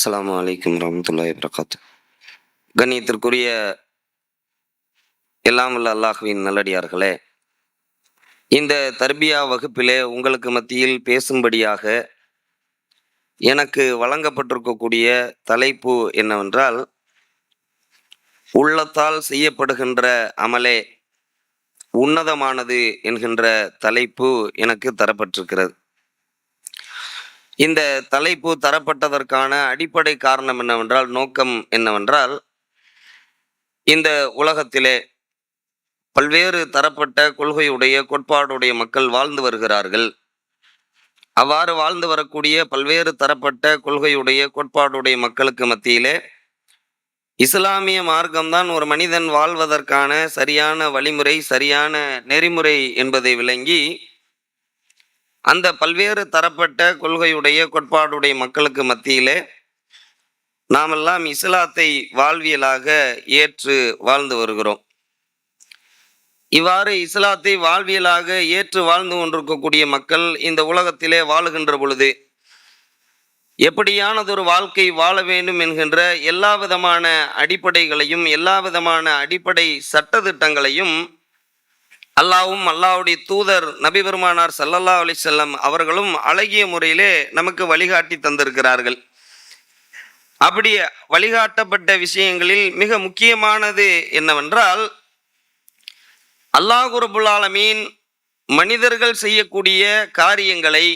அஸ்லாம் அலைக்கும் வரமத்துல்லாஹி வரகாத்து கண்ணியத்திற்குரிய எல்லாம் வல்ல அல்லாஹுவின் நல்லடியார்களே இந்த தர்பியா வகுப்பிலே உங்களுக்கு மத்தியில் பேசும்படியாக எனக்கு வழங்கப்பட்டிருக்கக்கூடிய தலைப்பு என்னவென்றால் உள்ளத்தால் செய்யப்படுகின்ற அமலே உன்னதமானது என்கின்ற தலைப்பு எனக்கு தரப்பட்டிருக்கிறது. இந்த தலைப்பு தரப்பட்டதற்கான அடிப்படை காரணம் என்னவென்றால் நோக்கம் என்னவென்றால் இந்த உலகத்திலே பல்வேறு தரப்பட்ட கொள்கையுடைய கோட்பாடுடைய மக்கள் வாழ்ந்து வருகிறார்கள். அவ்வாறு வாழ்ந்து வரக்கூடிய பல்வேறு தரப்பட்ட கொள்கையுடைய கோட்பாடுடைய மக்களுக்கு மத்தியிலே இஸ்லாமிய மார்க்கம்தான் ஒரு மனிதன் வாழ்வதற்கான சரியான வழிமுறை சரியான நெறிமுறை என்பதை விளங்கி அந்த பல்வேறு தரப்பட்ட கொள்கையுடைய கோட்பாடுடைய மக்களுக்கு மத்தியிலே நாமெல்லாம் இஸ்லாத்தை வாழ்வியலாக ஏற்று வாழ்ந்து வருகிறோம். இவ்வாறு இஸ்லாத்தை வாழ்வியலாக ஏற்று வாழ்ந்து கொண்டிருக்கக்கூடிய மக்கள் இந்த உலகத்திலே வாழுகின்ற பொழுது எப்படியானதொரு வாழ்க்கை வாழ வேண்டும் என்கின்ற எல்லா விதமான அடிப்படைகளையும் எல்லா விதமான அடிப்படை சட்டதிட்டங்களையும் அல்லாவும் அல்லாவுடைய தூதர் நபி பெருமானார் சல்லல்லா அலி செல்லம் அவர்களும் அழகிய முறையிலே நமக்கு வழிகாட்டி தந்திருக்கிறார்கள். அப்படி வழிகாட்டப்பட்ட விஷயங்களில் மிக முக்கியமானது என்னவென்றால் அல்லாஹ் ரபுல் மனிதர்கள் செய்யக்கூடிய காரியங்களை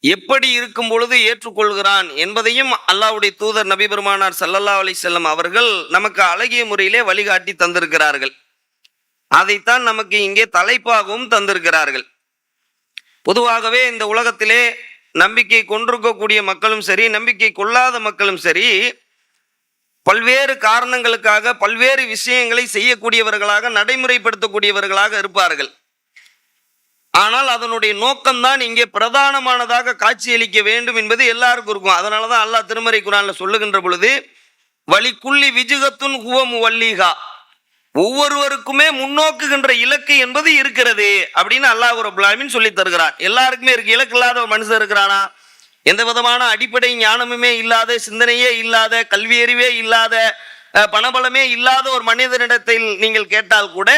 எப்படி இருக்கும் பொழுது ஏற்றுக்கொள்கிறான் என்பதையும் அல்லாவுடைய தூதர் நபி பெருமானார் சல்லல்லா அலி செல்லம் அவர்கள் நமக்கு அழகிய முறையிலே வழிகாட்டி தந்திருக்கிறார்கள். அதைத்தான் நமக்கு இங்கே தலைப்பாகவும் தந்திருக்கிறார்கள். பொதுவாகவே இந்த உலகத்திலே நம்பிக்கை கொண்டிருக்கக்கூடிய மக்களும் சரி நம்பிக்கை கொள்ளாத மக்களும் சரி பல்வேறு காரணங்களுக்காக பல்வேறு விஷயங்களை செய்யக்கூடியவர்களாக நடைமுறைப்படுத்தக்கூடியவர்களாக இருப்பார்கள். ஆனால் அதனுடைய நோக்கம்தான் இங்கே பிரதானமானதாக காட்சியளிக்க வேண்டும் என்பது எல்லாருக்கும் இருக்கும். அதனால தான் அல்லாஹ் திருமறை குரானில் சொல்லுகின்ற பொழுது வழிக்குள்ளி விஜுகத்துன் ஹுவம் வல்லிகா ஒவ்வொருவருக்குமே முன்னோக்குகின்ற இலக்கு என்பது இருக்கிறது அப்படின்னு அல்லாஹ் ரபுல்லாமின் சொல்லி தருகிறான் எல்லாருக்குமே இருக்கு. இலக்கு இல்லாத ஒரு மனுஷன் இருக்கிறானா? எந்த விதமான அடிப்படை ஞானமுமே இல்லாத சிந்தனையே இல்லாத கல்வி அறிவே இல்லாத பணபலமே இல்லாத ஒரு மனிதனிடத்தில் நீங்கள் கேட்டால் கூட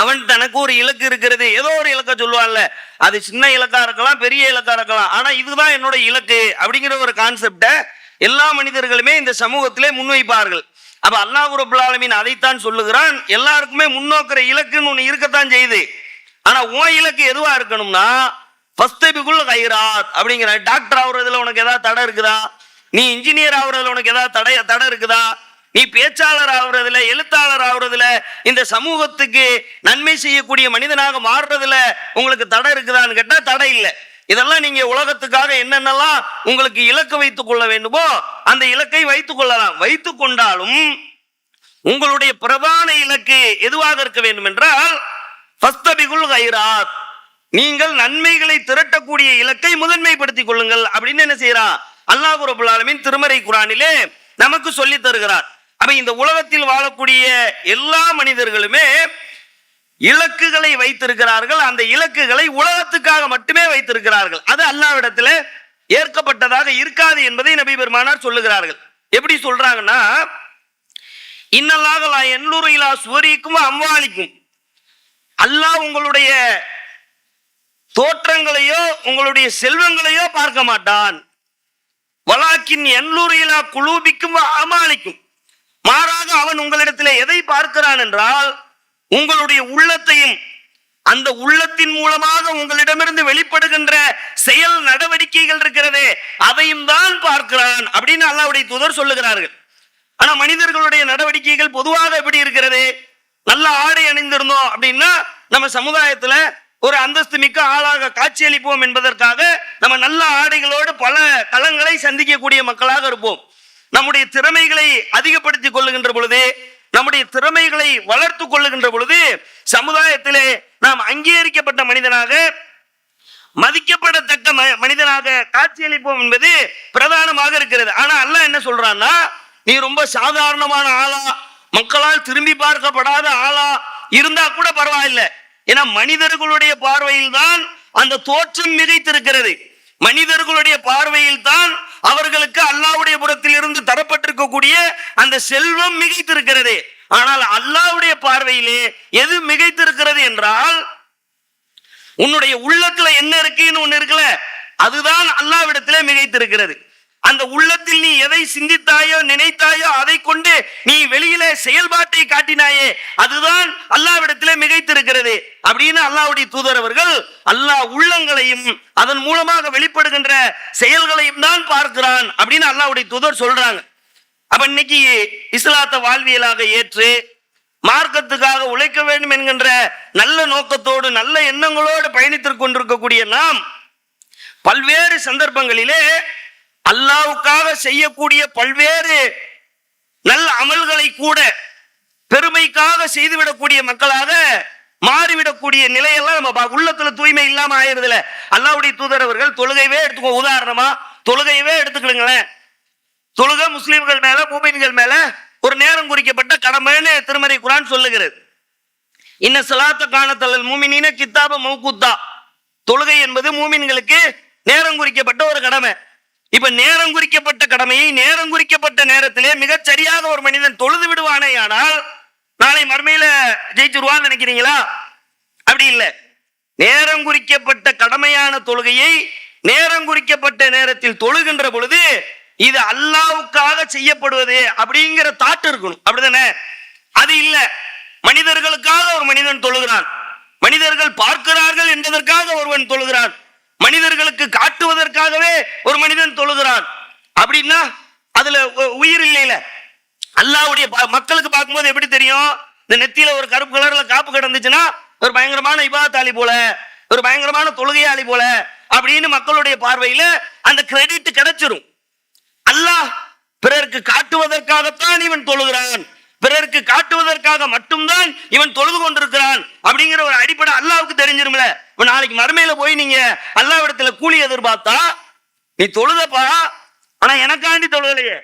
அவன் தனக்கு ஒரு இலக்கு இருக்கிறது. ஏதோ ஒரு இலக்கை சொல்லுவான்ல. அது சின்ன இலக்கா இருக்கலாம் பெரிய இலக்கா இருக்கலாம். ஆனா இதுதான் என்னோட இலக்கு அப்படிங்கிற ஒரு கான்செப்டை எல்லா மனிதர்களுமே இந்த சமூகத்திலே முன்வைப்பார்கள். அப்ப அல்லாஹ் ரபுல் அதைத்தான் சொல்லுகிறான். எல்லாருக்குமே முன்னோக்கிற இலக்குன்னு ஒன்று இருக்கத்தான் செய்யுது. ஆனா உன் இலக்கு எதுவா இருக்கணும்னா ஃபஸ்தபிகுல் கைராத் அப்படிங்கிற டாக்டர் ஆகுறதுல உனக்கு ஏதாவது தடை இருக்குதா? நீ இன்ஜினியர் ஆகுறதுல உனக்கு ஏதாவது தடை தடை இருக்குதா? நீ பேச்சாளர் ஆகுறதுல எழுத்தாளர் ஆகுறதுல இந்த சமூகத்துக்கு நன்மை செய்யக்கூடிய மனிதனாக மாறுறதுல உங்களுக்கு தடை இருக்குதான்னு கேட்டால் தடை இல்லை. இதெல்லாம் நீங்க உலகத்துக்காக என்னென்னலாம் உங்களுக்கு இலக்கு வைத்துக் கொள்ள வேண்டுமோ அந்த இலக்கை வைத்துக் கொள்ளலாம். வைத்துக் கொண்டாலும் உங்களுடைய பிரதான இலக்கு எதுவாக இருக்க வேண்டும் என்றால் ஃபஸ்தபிகுல் கைராத். நீங்கள் நன்மைகளை திரட்டக்கூடிய இலக்கை முதன்மைப்படுத்திக் கொள்ளுங்கள். அப்படின்னு என்ன செய்யறான் அல்லாஹு ரபுல் திருமறை குரானிலே நமக்கு சொல்லி தருகிறார். அப்ப இந்த உலகத்தில் வாழக்கூடிய எல்லா மனிதர்களுமே இலக்குகளை வைத்திருக்கிறார்கள். அந்த இலக்குகளை உலகத்துக்காக மட்டுமே வைத்திருக்கிறார்கள். அது அல்லாவிடத்தில் ஏற்கப்பட்டதாக இருக்காது என்பதை நபி பெருமானார் சொல்லுகிறார்கள். எப்படி சொல்றாங்கன்னா இன்னல்லாக எண்ணூறு இலா சுவரிக்கும் அம்வாலிக்கும். அல்லாஹ் உங்களுடைய தோற்றங்களையோ உங்களுடைய செல்வங்களையோ பார்க்க மாட்டான். வலாக்கின் எண்ணூறு இலா குலூபிக்கும் அமாலிக்கும். மாறாக அவன் உங்களிடத்தில் எதை பார்க்கிறான் என்றால் உங்களுடைய உள்ளத்தையும் அந்த உள்ளத்தின் மூலமாக உங்களிடமிருந்து வெளிப்படுகின்ற செயல் நடவடிக்கைகள் இருக்கிறதே அதையும் தான் பார்க்கிறான் அப்படின்னு அல்லாவுடைய தூதர் சொல்லுகிறார்கள். ஆனா மனிதர்களுடைய நடவடிக்கைகள் பொதுவாக எப்படி இருக்கிறது? நல்ல ஆடை அணிந்திருந்தோம் அப்படின்னா நம்ம சமுதாயத்துல ஒரு அந்தஸ்து மிக்க ஆளாக காட்சியளிப்போம் என்பதற்காக நம்ம நல்ல ஆடைகளோடு பல களங்களை சந்திக்கக்கூடிய மக்களாக இருப்போம். நம்முடைய திறமைகளை அதிகப்படுத்திக் கொள்ளுகின்ற பொழுது நம்முடைய திறமைகளை வளர்த்து கொள்ளுகின்ற பொழுது சமுதாயத்திலே நாம் அங்கீகரிக்கப்பட்ட மனிதனாக மதிக்கப்படத்தக்க ம- மனிதனாக காட்சியளிப்போம் என்பது பிரதானமாக இருக்கிறது. ஆனா அல்லாஹ் என்ன சொல்றான்னா நீ ரொம்ப சாதாரணமான ஆளா மக்களால் திரும்பி பார்க்கப்படாத ஆளா இருந்தா கூட பரவாயில்லை. ஏன்னா மனிதர்களுடைய பார்வையில் தான் அந்த தோற்றம் மிகைத்திருக்கிறது. மனிதர்களுடைய பார்வையில் தான் அவர்களுக்கு அல்லாவுடைய புறத்தில் இருந்து தரப்பட்டிருக்கக்கூடிய அந்த செல்வம் மிகைத்திருக்கிறது. ஆனால் அல்லாவுடைய பார்வையிலே எது மிகைத்திருக்கிறது என்றால் உன்னுடைய உள்ளத்துல என்ன இருக்குன்னு ஒண்ணு இருக்குல்ல அதுதான் அல்லாவிடத்திலே மிகைத்திருக்கிறது. அந்த உள்ளத்தில் நீ எதை சிந்தித்தாயோ நினைத்தாயோ அதை கொண்டு நீ வெளியில செயல்பாட்டை காட்டினாயே அதுதான் அல்லாவிடத்திலே மிகைத்திருக்கிறது. அப்படின்னு அல்லாவுடைய தூதர் அவர்கள் அல்லாஹ் உள்ளங்களையும் அதன் மூலமாக வெளிப்படுகின்ற செயல்களையும் தான் பார்க்கிறான் அப்படின்னு அல்லாவுடைய தூதர் சொல்றாங்க. அப்ப இன்னைக்கு இஸ்லாத்த வாழ்வியலாக ஏற்று மார்க்கத்துக்காக உழைக்க வேண்டும் என்கின்ற நல்ல நோக்கத்தோடு நல்ல எண்ணங்களோடு பயணித்துக் கொண்டிருக்கக்கூடிய நாம் பல்வேறு சந்தர்ப்பங்களிலே அல்லாவுக்காக செய்யக்கூடிய பல்வேறு நல்ல அமல்களை கூட பெருமைக்காக செய்துவிடக்கூடிய மக்களாக மாறிவிடக்கூடிய நிலையெல்லாம் நம்ம உள்ளத்துல தூய்மை இல்லாம ஆயிருதுல. அல்லாவுடைய தூதரவர்கள் தொழுகையவே எடுத்துக்கோ உதாரணமா தொழுகையவே எடுத்துக்கிடுங்களேன் தொழுகை முஸ்லீம்கள் மேல மூமின்கள் மேல ஒரு நேரம் குறிக்கப்பட்ட கடமைன்னு திருமறை குரான் சொல்லுகிறது. இன்ன சலாத்த காணத்தல் மூமினின கித்தாப மௌகுத்தா. தொழுகை என்பது மூமின்களுக்கு நேரம் குறிக்கப்பட்ட ஒரு கடமை. இப்ப நேரம் குறிக்கப்பட்ட கடமையை நேரம் குறிக்கப்பட்ட நேரத்திலே மிகச் சரியாக ஒரு மனிதன் தொழுது விடுவானே ஆனால் நாளை மறுமையில ஜெயிச்சிருவான்னு நினைக்கிறீங்களா? அப்படி இல்லை. நேரம் குறிக்கப்பட்ட கடமையான தொழுகையை நேரம் குறிக்கப்பட்ட நேரத்தில் தொழுகின்ற பொழுது இது அல்லாவுக்காக செய்யப்படுவது அப்படிங்கிற தாட்டு இருக்கணும். அப்படிதானே? அது இல்ல. மனிதர்களுக்காக ஒரு மனிதன் தொழுகிறான். மனிதர்கள் பார்க்கிறார்கள் என்பதற்காக ஒருவன் தொழுகிறான். மனிதர்களுக்கு காட்டுவதற்காகவே ஒரு மனிதன் தொழுகிறான். அப்படின்னா அதுல உ- உயிர் இல்லையில. அல்லாவுடைய மக்களுக்கு பார்க்கும்போது எப்படி தெரியும்? இந்த நெத்தியில ஒரு கருப்பு கலர்ல காப்பு கிடந்துச்சுன்னா ஒரு பயங்கரமான இபாத்தாளி போல ஒரு பயங்கரமான தொழுகையாளி போல அப்படின்னு மக்களுடைய பார்வையில அந்த கிரெடிட் கிடைச்சிரும். அல்லாஹ் பிறருக்கு காட்டுவதற்காகத்தான் இவன் தொழுகிறான். பிறருக்கு காட்டுவதற்காக மட்டும்தான் இவன் தொழுது கொண்டிருக்கிறான். அப்படிங்கிற ஒரு அடிப்படை அல்லாவுக்கு தெரிஞ்சிருமில்ல இப்போ நாளைக்கு மறுமையில போய் நீங்க அல்லாவிடத்துல கூலி எதிர்பார்த்தா நீ தொழுதப்பா. ஆனா எனக்காண்டி தொழுதலையே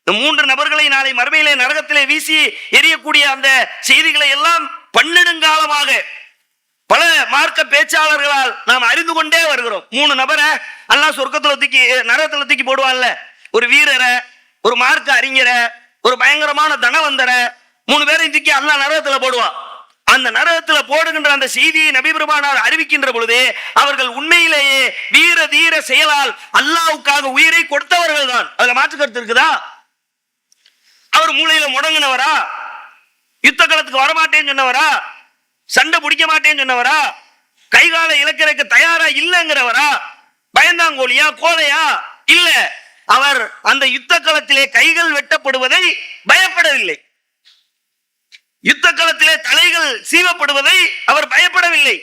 இந்த மூன்று நபர்களை நாளை மறுமையிலே நரகத்திலே வீசி எரியக்கூடிய அந்த செய்திகளை எல்லாம் பன்னெடுங்காலமாக பல மார்க்க பேச்சாளர்களால் நாம் அறிந்து கொண்டே வருகிறோம். மூணு நபரை எல்லாம் சொர்க்கத்துல தூக்கி நரகத்துல தூக்கி போடுவான்ல. ஒரு வீரரை ஒரு மார்க்க அறிஞரை ஒரு பயங்கரமான தனவந்தரை மூணு பேரையும் தூக்கி அல்லாஹ் நரகத்துல போடுவான். அந்த நரகத்துல போடுகின்ற அந்த செய்தியை நபிபெருமானார் அறிவிக்கின்ற பொழுது அவர்கள் உண்மையிலேயே வீர தீர செயலால் அல்லாவுக்காக உயிரை கொடுத்தவர்கள் தான் அதுல மாற்று கருத்து இருக்குதா? அவர் மூளையில முடங்கினவரா? யுத்த காலத்துக்கு வரமாட்டேன்னு சொன்னவரா? சண்டை பிடிக்க மாட்டேன்னு சொன்னவரா? கைகால இழக்கிறதுக்கு தயாரா இல்லைங்கிறவரா? பயந்தாங்கோலியா கோலையா இல்ல. அவர் அந்த யுத்த களத்திலே கைகள் வெட்டப்படுவதை பயப்படவில்லை. யுத்த களத்திலே தலைகள் சீவப்படுவதை அவர் பயப்படவில்லை.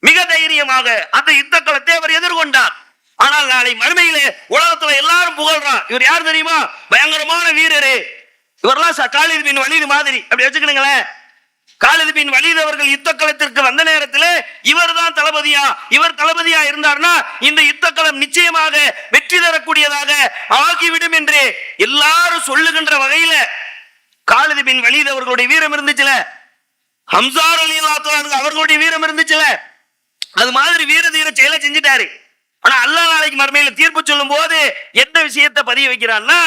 மிக தைரியமாக அந்த யுத்த களத்தை அவர் எதிர்கொண்டார். ஆனால் நாளை மறுமையிலே உலகத்துல எல்லாரும் புகழ்றான் இவர் யார் தெரியுமா? பயங்கரமான வீரரு. இவரெல்லாம் காலிது காலித் பின் மாதிரி. அப்படி வச்சுக்கணுங்களேன். காலிது பின் வலிது அவர்கள் யுத்த களத்திற்கு வந்த நேரத்தில் இவர் தான் தளபதியா? இவர் தளபதியா இருந்தார்னா இந்த யுத்த களம் நிச்சயமாக வெற்றி தரக்கூடியதாக ஆகிவிடும் என்று எல்லாரும் சொல்லுகின்ற வகையில பின் வலீத் அவர்களுடைய வீரம் இருந்துச்சுல? ஹம்சார் அலி அவர்களுடைய வீரம் இருந்துச்சுல? அது மாதிரி வீர தீர செயலை செஞ்சுட்டாரு. ஆனா அல்லாஹ் நாளைக்கு மறுமையில தீர்ப்பு சொல்லும் போது என்ன விஷயத்தை பதிய வைக்கிறான்னா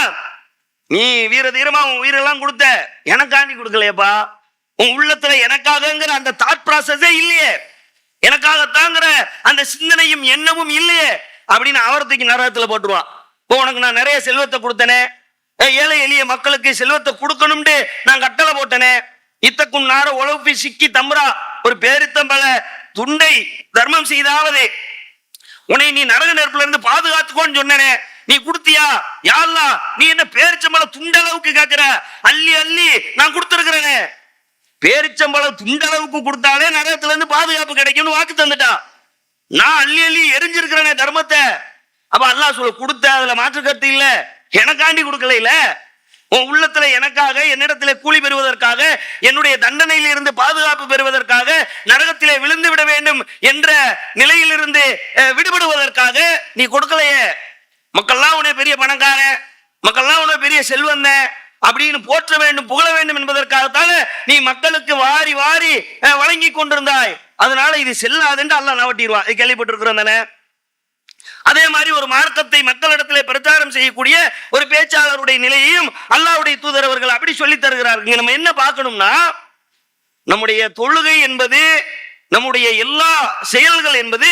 நீ வீர தீரமா உன் உயிரெல்லாம் கொடுத்த எனக்காண்டி கொடுக்கலையப்பா. உன் உள்ளத்துல எனக்காகங்கிற அந்த தாட் ப்ராசஸே இல்லையே. எனக்காகத்தாங்கிற அந்த சிந்தனையும் எண்ணமும் இல்லையே. அப்படின்னு அவரத்துக்கு நரகத்துல போட்டுருவான். இப்போ உனக்கு நான் நிறைய செல்வத்தை கொடுத்தனே. ஏழை எளிய மக்களுக்கு செல்வத்தை கொடுக்கணும்னு நான் கட்டளை போட்டனே. இத்தக்கும் நார உழவு சிக்கி தம்புரா ஒரு பேரித்தம்பல துண்டை தர்மம் செய்தாவது. உன்னை நீ நரக நெருப்புல இருந்து பாதுகாத்துக்கோன்னு சொன்னனே. நீ கொடுத்தியா? யாழ்லா நீ என்ன பேரிச்சம்பள துண்டளவுக்கு கேட்கிற அள்ளி அள்ளி நான் கொடுத்துருக்கிறேனே. பேரிச்சம்பள துண்டளவுக்கு கொடுத்தாலே நரகத்துல இருந்து பாதுகாப்பு கிடைக்கும்னு வாக்கு தந்துட்டா. நான் அள்ளி அள்ளி எரிஞ்சிருக்கிறேனே தர்மத்தை. அப்ப அல்லாஹ் சொல்ல கொடுத்த அதுல மாற்று கருத்து இல்லை. எனக்காண்டி கொடுக்கல இல்ல உன் உள்ளத்துல எனக்காக என்னிடத்திலே கூலி பெறுவதற்காக என்னுடைய தண்டனையில் இருந்து பாதுகாப்பு பெறுவதற்காக நரகத்திலே விழுந்து விட வேண்டும் என்ற நிலையிலிருந்து விடுபடுவதற்காக நீ கொடுக்கலையே. மக்கள்லாம் உன்னை பெரிய பணக்காரன் மக்கள்லாம் உன்னை பெரிய செல்வந்தன் அப்படின்னு போற்ற வேண்டும் புகழ வேண்டும் என்பதற்காகத்தான நீ மக்களுக்கு வாரி வாரி வழங்கி கொண்டிருந்தாய். அதனால இது செல்லாதுன்னு அல்லாஹ் நவட்டிடுவான். இது கேள்விப்பட்டிருக்கிறோம் தானே? அதே மாதிரி ஒரு மார்க்கத்தை மக்களிடத்திலே பிரச்சாரம் செய்யக்கூடிய ஒரு பேச்சாளருடைய நிலையையும் அல்லாவுடைய தூதர் அவர்கள் அப்படி சொல்லி தருகிறார்கள். நம்ம என்ன பார்க்கணும்னா நம்முடைய தொழுகை என்பது நம்முடைய எல்லா செயல்கள் என்பது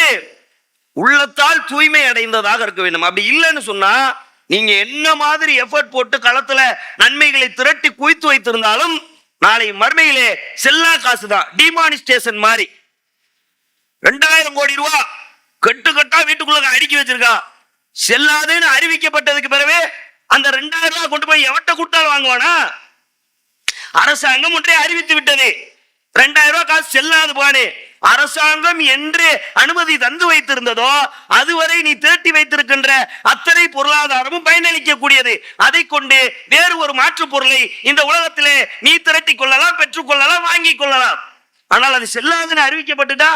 உள்ளத்தால் தூய்மை அடைந்ததாக இருக்க வேண்டும். அப்படி இல்லைன்னு சொன்னா நீங்க என்ன மாதிரி எஃபர்ட் போட்டு களத்துல நன்மைகளை திரட்டி குவித்து வைத்திருந்தாலும் நாளை மர்மையிலே செல்லா காசு தான் டிமானிஸ்டேஷன் மாதிரி. ரெண்டாயிரம் கோடி ரூபாய் கட்டு கட்டா வீட்டுக்குள்ள அடுக்கி வச்சிருக்கா. செல்லாதுன்னு அறிவிக்கப்பட்டதுக்கு பிறகு அந்த ரெண்டாயிரம் ரூபாய் கொண்டு போய் எவட்ட கொடுத்தாலும் வாங்குவானா? அரசாங்கம் ஒன்றே அறிவித்து விட்டது. ரெண்டாயிரம் ரூபாய் காசு செல்லாது போனே. அரசாங்கம் என்று அனுமதி தந்து வைத்திருந்ததோ அதுவரை நீ திரட்டி வைத்திருக்கின்ற அத்தனை பொருளாதாரமும் பயனளிக்கக்கூடியது. அதை கொண்டு வேறு ஒரு மாற்று பொருளை இந்த உலகத்திலே நீ திரட்டி கொள்ளலாம் பெற்றுக்கொள்ளலாம் வாங்கிக் கொள்ளலாம். ஆனால் அது செல்லாதுன்னு அறிவிக்கப்பட்டுட்டா?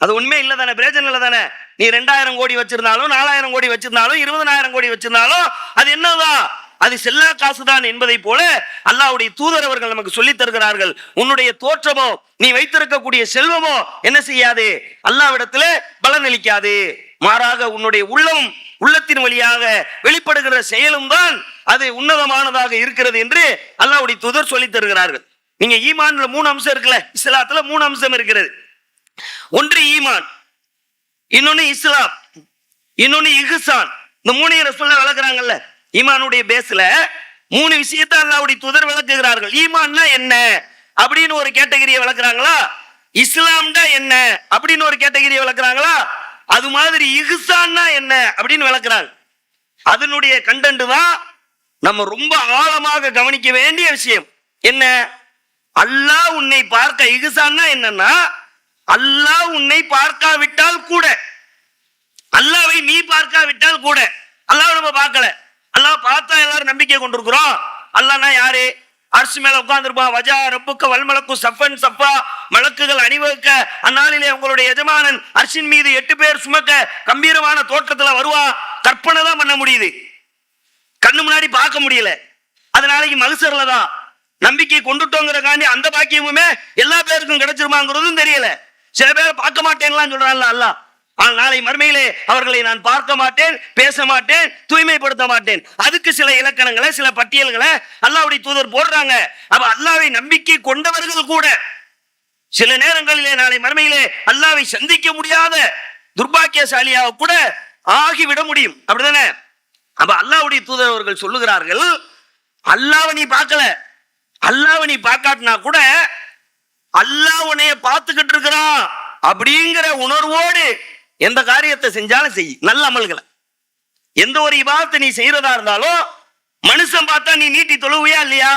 அது உண்மை இல்லை தானே பிரயோஜனம் இல்லை தானே? நீ ரெண்டாயிரம் கோடி வச்சிருந்தாலும் நாலாயிரம் கோடி வச்சிருந்தாலும் இருபதனாயிரம் கோடி வச்சிருந்தாலும் அது என்னதான் அது செல்லா காசுதான் என்பதை போல அல்லாவுடைய தூதரவர்கள் நமக்கு சொல்லித் தருகிறார்கள். உன்னுடைய தோற்றமோ நீ வைத்திருக்கக்கூடிய செல்வமோ என்ன செய்யாது? அல்லாவிடத்துல பலனளிக்காது மாறாக உன்னுடைய உள்ளம் உள்ளத்தின் வழியாக வெளிப்படுகிற செயலும் தான் அது உன்னதமானதாக இருக்கிறது என்று அல்லாவுடைய தூதர் சொல்லித் தருகிறார்கள். நீங்க ஈமான்ல மூணு அம்சம் இருக்குல்ல இஸ்லாத்துல மூணு அம்சம் இருக்கிறது. ஒன்று ஈமான் இன்னொன்னு இஸ்லாம் இன்னொன்னு இஹ்சான். இந்த மூணு ரசூல்லா விளக்குறாங்கல்ல ஈமானுடைய பேஸ்ல மூணு விஷயத்தை அல்லாவுடைய துதர் விளக்குகிறார்கள். ஈமான்னா என்ன? அப்படின்னு ஒரு கேட்டகரியை விளக்குறாங்களா இஸ்லாம்னா என்ன? அப்படின்னு ஒரு கேட்டகரியை விளக்குறாங்களா அது மாதிரி இஹ்சான்னா என்ன? அப்படின்னு விளக்குறாங்க. அதனுடைய கண்டென்ட் தான் நம்ம ரொம்ப ஆழமாக கவனிக்க வேண்டிய விஷயம். என்ன? அல்லாஹ் உன்னை பார்க்க இகுசான்னா என்னன்னா அல்லாஹ் உன்னை பார்க்காவிட்டால் கூட. அல்லாவை நீ பார்க்காவிட்டால் கூட. அல்லாஹ் நம்ம பார்க்கல. அல்லாஹ் பார்த்தா எல்லாரும் நம்பிக்கை கொண்டிருக்கிறோம். அல்லாஹ்னா யாரு? அரசு மேல உட்கார்ந்துருப்பான் வஜா ரப்புக்க வல்மலக்கு சஃபன் சப்பா மலக்குகள் அணிவகுக்க அந்நாளிலே உங்களுடைய எஜமானன் அரசின் மீது எட்டு பேர் சுமக்க கம்பீரமான தோற்றத்துல வருவா. கற்பனை தான் பண்ண முடியுது. கண்ணு முன்னாடி பார்க்க முடியல. அது நாளைக்கு மகசர்ல தான். நம்பிக்கை கொண்டுட்டோங்கிறக்காண்டி அந்த பாக்கியமுமே எல்லா பேருக்கும் கிடைச்சிருமாங்கிறதும் தெரியல. சில பேர் பார்க்க மாட்டேன்லாம் சொல்றான்ல அல்லாஹ். ஆனால் நாளை மறுமையிலே அவர்களை நான் பார்க்க மாட்டேன் பேச மாட்டேன் தூய்மைப்படுத்த மாட்டேன். அதுக்கு சில இலக்கணங்களை சில பட்டியல்களை அல்லாவுடைய தூதர் போடுறாங்க. அப்ப அல்லாவை நம்பிக்கை கொண்டவர்கள் கூட சில நேரங்களிலே நாளை மறுமையிலே அல்லாவை சந்திக்க முடியாத துர்பாக்கியசாலியாக கூட ஆகிவிட முடியும். அப்படிதானே? அப்ப அல்லாவுடைய தூதர் அவர்கள் சொல்லுகிறார்கள் அல்லாவை நீ பார்க்கல. அல்லாவை நீ பார்க்காட்டினா கூட அல்லா உன்னைய பார்த்துக்கிட்டு இருக்கிறான் அப்படிங்கிற உணர்வோடு எந்த காரியத்தை செஞ்சாலும் செய். நல்ல அமல்களை. எந்த ஒரு இபாதத்தை நீ செய்யறதா இருந்தாலும் மனுஷன் பார்த்தா நீ நீட்டி தொழுவையா இல்லையா?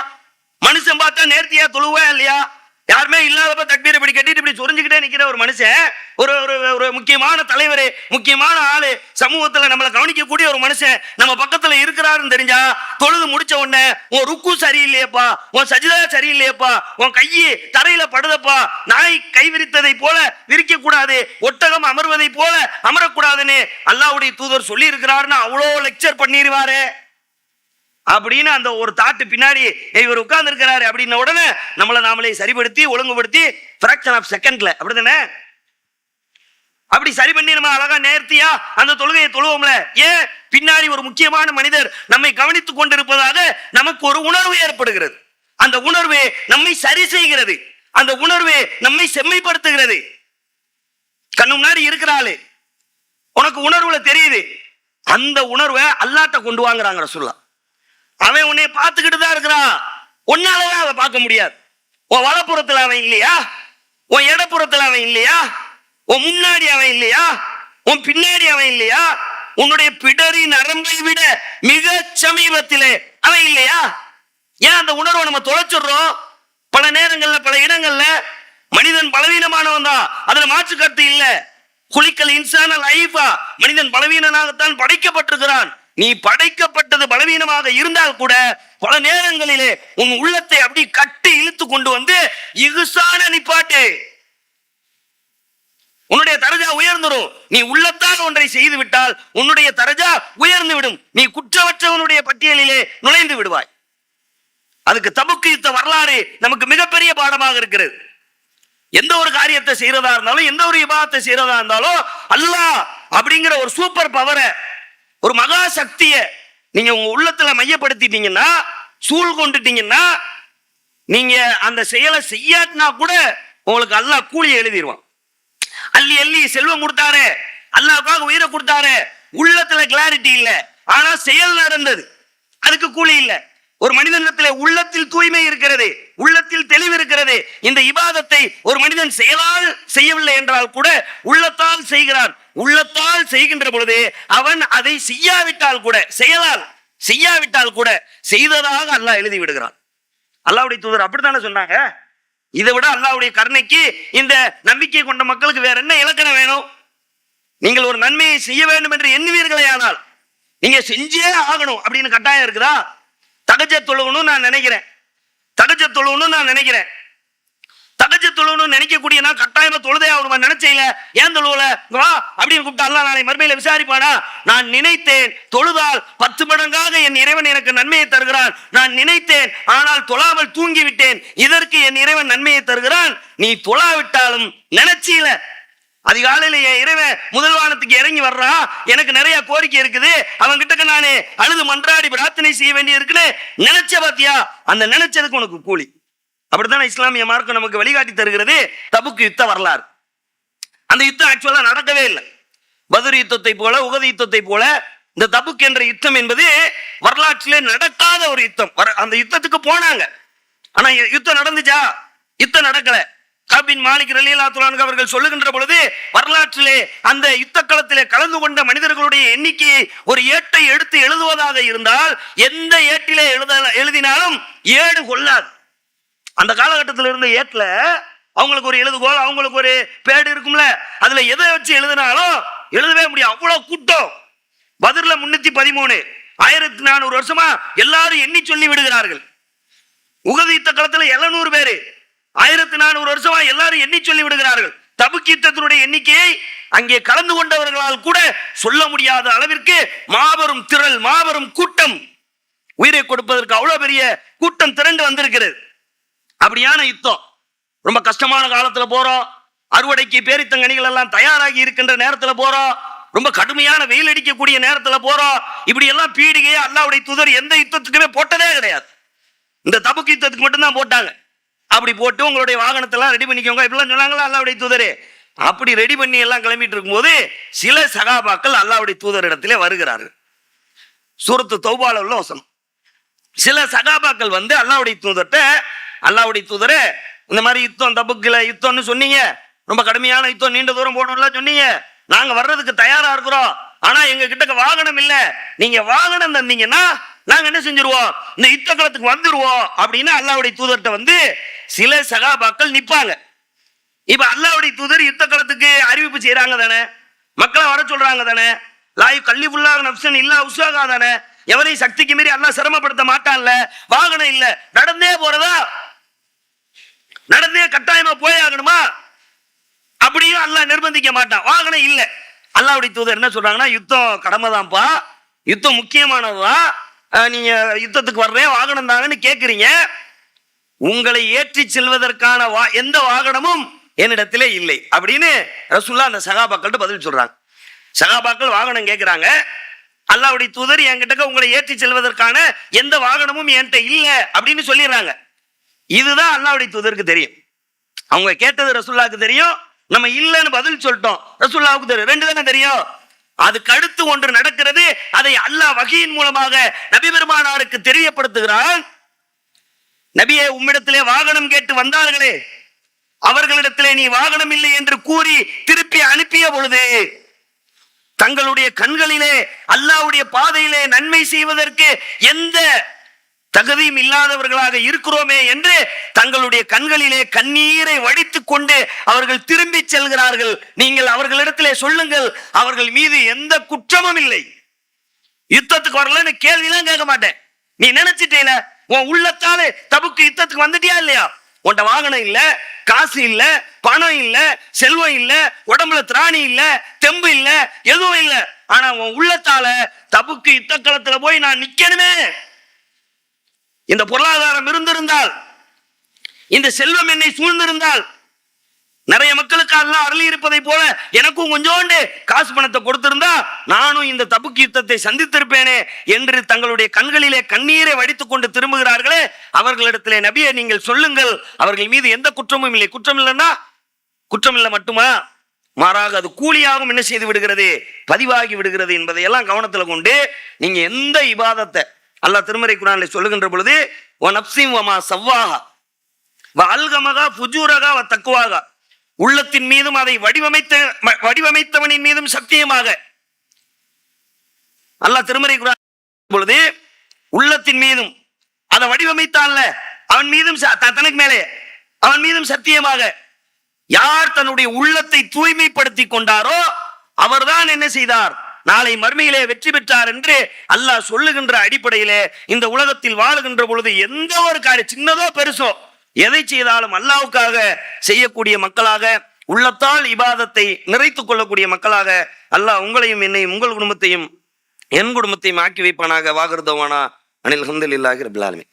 மனுஷன் பார்த்தா நேர்த்தியா தொழுவியா இல்லையா? யாருமே இல்லாதப்ப தக்பீர் இப்படி கட்டிட்டு இப்படி சொரிஞ்சுக்கிட்டே நிக்கிற ஒரு மனுஷன் ஒரு ஒரு ஒரு முக்கியமான தலைவர் முக்கியமான ஆளு சமூகத்துல நம்மளை கவனிக்கக்கூடிய ஒரு மனுஷன் நம்ம பக்கத்துல இருக்கிறாருன்னு தெரிஞ்சா தொழுது முடிச்ச உடனே உன் ருக்கு சரியில்லையேப்பா உன் சஜிதா சரியில்லையேப்பா உன் கையை தரையில படுதப்பா நாய் கை விரித்ததை போல விரிக்க கூடாது ஒட்டகம் அமர்வதை போல அமரக்கூடாதுன்னு அல்லாவுடைய தூதர் சொல்லி இருக்கிறாருன்னு அவ்வளோ லெக்சர் பண்ணிடுவாரு அப்படின்னு அந்த ஒரு தாட்டு பின்னாடி இவர் உட்கார்ந்து இருக்கிறாரு அப்படின்ன உடனே நம்மளை நாமளே சரிப்படுத்தி ஒழுங்குபடுத்தி ஃபிராக்ஷன் ஆஃப் செகண்ட்ல அப்படிதானே? அப்படி சரி பண்ணி நம்ம அழகா நேர்த்தியா அந்த தொழுகையை தொழுவோம்ல. ஏன்? பின்னாடி ஒரு முக்கியமான மனிதர் நம்மை கவனித்துக் கொண்டிருப்பதாக நமக்கு ஒரு உணர்வு ஏற்படுகிறது. அந்த உணர்வு நம்மை சரி செய்கிறது. அந்த உணர்வு நம்மை செம்மைப்படுத்துகிறது. கண்ணு முன்னாடி இருக்கிறாளு உனக்கு உணர்வுல தெரியுது. அந்த உணர்வை அல்லாட்ட கொண்டு வாங்குறாங்க சொல்லலாம் அவன் உன்னை பார்த்துக்கிட்டு தான் இருக்கிறான். உன்னாலதான் அதை பார்க்க முடியாது. உன் வலப்புறத்துல அவன் இல்லையா? உன் இடப்புறத்துல அவன் இல்லையா? உன் முன்னாடி அவன் இல்லையா? உன் பின்னாடி அவன் இல்லையா? உன்னுடைய பிடரி நரம்பை விட மிக சமீபத்திலே அவன் இல்லையா? ஏன் அந்த உணர்வை நம்ம தொலைச்சிடுறோம்? பல நேரங்கள்ல பல இடங்கள்ல மனிதன் பலவீனமானவன் தான். அதுல மாற்று கருத்து இல்லை. குளிக்கல் இன்சான லைஃபா மனிதன் பலவீனனாகத்தான் படைக்கப்பட்டிருக்கிறான். நீ படைக்கப்பட்டது பலவீனமாக இருந்தால் கூட பல நேரங்களிலே உன் உள்ளத்தை அப்படி கட்டி இழுத்து கொண்டு வந்து இகுசான நிப்பாட்டு உன்னுடைய தரஜா உயர்ந்துடும் நீ உள்ளத்தால் ஒன்றை செய்து விட்டால் உன்னுடைய தரஜா உயர்ந்து விடும் நீ குற்றவற்றவனுடைய பட்டியலிலே நுழைந்து விடுவாய். அதுக்கு தபுக்கு யுத்த வரலாறு நமக்கு மிகப்பெரிய பாடமாக இருக்கிறது. எந்த ஒரு காரியத்தை செய்யறதா இருந்தாலும் எந்த ஒரு விவாதத்தை செய்யறதா இருந்தாலும் அல்லாஹ் அப்படிங்கிற ஒரு சூப்பர் பவரை ஒரு மகா சக்தியை நீங்க உங்க உள்ளத்துல மையப்படுத்திட்டீங்கன்னா சூழ் கொண்டுட்டீங்கன்னா நீங்க அந்த செயலை செய்யாட்டினா கூட உங்களுக்கு அல்லாஹ் கூலி எழுதிடுவான் அள்ளி அள்ளி செல்வம் கொடுத்தாரு அல்லாவுக்காக உயிரை கொடுத்தாரு உள்ளத்துல கிளாரிட்டி இல்ல. ஆனா செயல் நடந்தது அதுக்கு கூலி இல்ல. ஒரு மனிதனிடத்திலே உள்ளத்தில் தூய்மை இருக்கிறது உள்ளத்தில் தெளிவு இருக்கிறது. இந்த இபாதத்தை ஒரு மனிதன் செயலால் செய்யவில்லை என்றால் கூட உள்ளத்தால் செய்கிறான். உள்ளத்தால் செய்கின்ற பொழுது அவன் அதை செய்யாவிட்டால் கூட செயலால் செய்யாவிட்டால் கூட செய்ததாக அல்லாஹ் எழுதி விடுகிறான். அல்லாவுடைய தூதர் அப்படித்தானே சொன்னாங்க? இதை விட அல்லாவுடைய கருணைக்கு இந்த நம்பிக்கை கொண்ட மக்களுக்கு வேற என்ன இலக்கணம் வேணும்? நீங்கள் ஒரு நன்மையை செய்ய வேண்டும் என்று எண்ணுவீர்களே ஆனால் நீங்க செஞ்சே ஆகணும் அப்படின்னு கட்டாயம் இருக்குதா? தகச்ச தொழுகணும் நான் நினைக்கிறேன். தகச்ச தொழுகணும் நான் நினைக்கிறேன். தகச்சு தொழுகணும்னு நினைக்கக்கூடிய நான் கட்டாயமா தொழுதே ஆகணுமா? நினைச்சீங்க ஏன் தொழுவல? வா அப்படின்னு கூப்பிட்டு அல்லாஹ் நாளை மறுமையில விசாரிப்பானா? நான் நினைத்தேன் தொழுதால் பத்து மடங்காக என் இறைவன் எனக்கு நன்மையை தருகிறான். நான் நினைத்தேன் ஆனால் தொழாமல் தூங்கி விட்டேன் இதற்கு என் இறைவன் நன்மையை தருகிறான். நீ தொழாவிட்டாலும் நினைச்சீல. அதிகாலையில என் இறைவன் முதல்வானத்துக்கு இறங்கி வர்றா? எனக்கு நிறைய கோரிக்கை இருக்குது. அவன் கிட்ட நானு அழுது மன்றாடி பிரார்த்தனை செய்ய வேண்டிய இருக்குன்னு நினைச்ச பாத்தியா? அந்த நினைச்சதுக்கு உனக்கு கூலி. அப்படித்தானே இஸ்லாமிய மார்க்கம் நமக்கு வழிகாட்டி தருகிறது? தபுக்கு யுத்த வரலாறு. அந்த யுத்தம் ஆக்சுவலா நடக்கவே இல்லை. பதுர் யுத்தத்தை போல உகத யுத்தத்தை போல இந்த தபுக் என்ற யுத்தம் என்பது வரலாற்றிலே நடக்காத ஒரு யுத்தம். வர- அந்த யுத்தத்துக்கு போனாங்க. ஆனா யுத்தம் நடந்துச்சா? யுத்தம் நடக்கல. கபின் மாலிக் ரலீலா துலானுக்கு அவர்கள் சொல்லுகின்ற பொழுது வரலாற்றிலே அந்த யுத்த களத்திலே கலந்து கொண்ட மனிதர்களுடைய எண்ணிக்கையை ஒரு ஏட்டை எடுத்து எழுதுவதாக இருந்தால் எந்த ஏட்டிலே எழுத எழுதினாலும் ஏடு கொள்ளாது. அந்த காலகட்டத்தில் இருந்த ஏட்டில் அவங்களுக்கு ஒரு எழுதுகோல் அவங்களுக்கு ஒரு பேடு இருக்கும்ல. அதுல எதை வச்சு எழுதினாலும் எழுதவே முடியும் அவ்வளோ கூட்டம். பதிர்ல முன்னூத்தி பதிமூணு. ஆயிரத்தி நானூறு வருஷமா எல்லாரும் எண்ணி சொல்லி விடுகிறார்கள். உகது யுத்த களத்துல எழுநூறு பேரு. ஆயிரத்தி நானூறு வருஷமா எல்லாரும் எண்ணி சொல்லி விடுகிறார்கள். தபுக்கு யுத்தத்தினுடைய எண்ணிக்கையை அங்கே கலந்து கொண்டவர்களால் கூட சொல்ல முடியாத அளவிற்கு மாபெரும் திரள் மாபெரும் கூட்டம் உயிரை கொடுப்பதற்கு அவ்வளவு பெரிய கூட்டம் திரண்டு வந்திருக்கிறது. அப்படியான யுத்தம். ரொம்ப கஷ்டமான காலத்துல போறோம். அறுவடைக்கு பேரித்தங்கனிகள் எல்லாம் தயாராகி இருக்கின்ற நேரத்துல போறோம். ரொம்ப கடுமையான வெயில் அடிக்கக்கூடிய நேரத்துல போறோம். இப்படி எல்லாம் பீடிகையே அல்லாவுடைய தூதர் எந்த யுத்தத்துக்குமே போட்டதே கிடையாது. இந்த தபுக்கு யுத்தத்துக்கு மட்டும்தான் போட்டாங்க. அப்படி போட்டு உங்களுடைய வாகனத்தெல்லாம் ரெடி பண்ணிக்கோங்க. இப்படிலாம் சொன்னாங்களா அல்லாவுடைய தூதரே? அப்படி ரெடி பண்ணி எல்லாம் கிளம்பிட்டு இருக்கும்போது சில சகாபாக்கள் அல்லாவுடைய தூதர் இடத்திலே வருகிறார்கள். சூரத்து தௌபால உள்ள வசனம். சில சகாபாக்கள் வந்து அல்லாவுடைய தூதர்கிட்ட அல்லாவுடைய தூதரே இந்த மாதிரி யுத்தம் தப்புக்கில யுத்தம்னு சொன்னீங்க. ரொம்ப கடுமையான யுத்தம் நீண்ட தூரம் போகணும்ல சொன்னீங்க. நாங்க வர்றதுக்கு தயாரா இருக்கிறோம். ஆனா எங்க கிட்ட வாகனம் இல்ல. நீங்க வாகனம் தந்தீங்கன்னா நாங்க என்ன செஞ்சிருவோம்? இந்த யுத்த களத்துக்கு வந்துருவோம். அப்படின்னு அல்லாவுடைய தூதர்கிட்ட வந்து சில சகாபாக்கள் நிப்பாங்க. இப்ப அல்லாவுடைய தூதர் யுத்த களத்துக்கு அறிவிப்பு செய்யறாங்க தானே? மக்களை வர சொல்றாங்க தானே? லாயு கள்ளி புல்லாக நப்சன் இல்லா உஷாகா தானே? எவரையும் சக்திக்கு மீறி அல்லாஹ் சிரமப்படுத்த மாட்டான்ல? வாகனம் இல்ல. நடந்தே போறதா? நடந்தே கட்டாயமா போய் ஆகணுமா? அப்படியும் அல்லாஹ் நிர்பந்திக்க மாட்டான். வாகனம் இல்லை. அல்லாவுடைய தூதர் என்ன சொல்றாங்கன்னா யுத்தம் கடமைதான்ப்பா. யுத்தம் முக்கியமானதுதான் நீங்க யுத்தத்துக்கு வர்றேன் வாகனம் தாங்கன்னு கேட்குறீங்க உங்களை ஏற்றி செல்வதற்கான வா- எந்த வாகனமும் என்னிடத்திலே இல்லை. அப்படின்னு ரசுல்லா அந்த சகாபாக்கள்கிட்ட பதில் சொல்றாங்க. சகாபாக்கள் வாகனம் கேட்குறாங்க அல்லாவுடைய தூதர் என்கிட்ட உங்களை ஏற்றி செல்வதற்கான எந்த வாகனமும் என்கிட்ட இல்லை அப்படின்னு சொல்லிடுறாங்க. இதுதான் அல்லாவுடைய தூதருக்கு தெரியும். அவங்க கேட்டது ரசுல்லாவுக்கு தெரியும். நம்ம இல்லைன்னு பதில் சொல்லிட்டோம். ரசுல்லாவுக்கு தெரியும். ரெண்டு தானே தெரியும்? அதுக்கு அடுத்து ஒன்று நடக்கிறது. அதை அல்லாஹ் வகையின் மூலமாக நபி பெருமானாருக்கு தெரியப்படுத்துகிறான். நபியே உம்மிடத்திலே வாகனம் கேட்டு வந்தார்களே. அவர்களிடத்திலே நீ வாகனம் இல்லை என்று கூறி திருப்பி அனுப்பிய பொழுது தங்களுடைய கண்களிலே அல்லாவுடைய பாதையிலே நன்மை செய்வதற்கு எந்த தகுதியும் இல்லாதவர்களாக இருக்கிறோமே என்று தங்களுடைய கண்களிலே கண்ணீரை வடித்துக் கொண்டு அவர்கள் திரும்பி செல்கிறார்கள். நீங்கள் அவர்களிடத்திலே சொல்லுங்கள் அவர்கள் மீது எந்த குற்றமும் இல்லை. யுத்தத்துக்கு வரலன்னு கேள்விலாம் கேட்க மாட்டேன். நீ நினைச்சிட்டேல உன் உள்ளத்தாலே தபுக்கு யுத்தத்துக்கு வந்துட்டியா இல்லையா? உன்ட வாகனம் இல்ல காசு இல்ல பணம் இல்ல செல்வம் இல்ல உடம்புல திராணி இல்ல தெம்பு இல்ல எதுவும் இல்ல. ஆனா உன் உள்ளத்தால தபுக்கு யுத்த களத்துல போய் நான் நிக்கணுமே. இந்த பொருளாதாரம் இருந்திருந்தால் இந்த செல்வம் என்னை சூழ்ந்திருந்தால் நிறைய மக்களுக்கு அதெல்லாம் அருளி இருப்பதை போல எனக்கும் கொஞ்சோண்டு காசு பணத்தை கொடுத்திருந்தா நானும் இந்த தப்புக்கு யுத்தத்தை சந்தித்திருப்பேனே என்று தங்களுடைய கண்களிலே கண்ணீரை வடித்துக் கொண்டு திரும்புகிறார்களே அவர்களிடத்திலே நபியை நீங்கள் சொல்லுங்கள். அவர்கள் மீது எந்த குற்றமும் இல்லை. குற்றம் இல்லைன்னா குற்றம் இல்லை மட்டுமா? மாறாக அது கூலியாகவும் என்ன செய்து விடுகிறது? பதிவாகி விடுகிறது என்பதையெல்லாம் கவனத்தில் கொண்டு நீங்க எந்த இபாதத்தை அல்லாஹ் திருமறை குரானில் சொல்லுகின்ற பொழுது "வ நப்சின் வமா சவ்வாகா வ அல்கமகா புஜூரகா வ தக்குவாகா உள்ளத்தின் மீதும் அதை வடிவமைத்த வடிவமைத்தவனின் மீதும் சத்தியமாக அல்லாஹ் திருமறை குரான் பொழுது உள்ளத்தின் மீதும் அதை வடிவமைத்தான்ல அவன் மீதும் ச- தனக்கு மேலே அவன் மீதும் சத்தியமாக யார் தன்னுடைய உள்ளத்தை தூய்மைப்படுத்தி கொண்டாரோ அவர்தான் என்ன செய்தார்? நாளை மறுமையிலே வெற்றி பெற்றார் என்று அல்லாஹ் சொல்லுகின்ற அடிப்படையிலே இந்த உலகத்தில் வாழுகின்ற பொழுது எந்த ஒரு காரியம் சின்னதோ பெருசோ எதை செய்தாலும் அல்லாவுக்காக செய்யக்கூடிய மக்களாக உள்ளத்தால் இபாதத்தை நிறைத்துக் கொள்ளக்கூடிய மக்களாக அல்லாஹ் உங்களையும் என்னையும் உங்கள் குடும்பத்தையும் என் குடும்பத்தையும் ஆக்கி வைப்பானாக. வாகிருதவானா? அனில் ஹம்துலில்லாஹி ரபில் ஆலமீன்.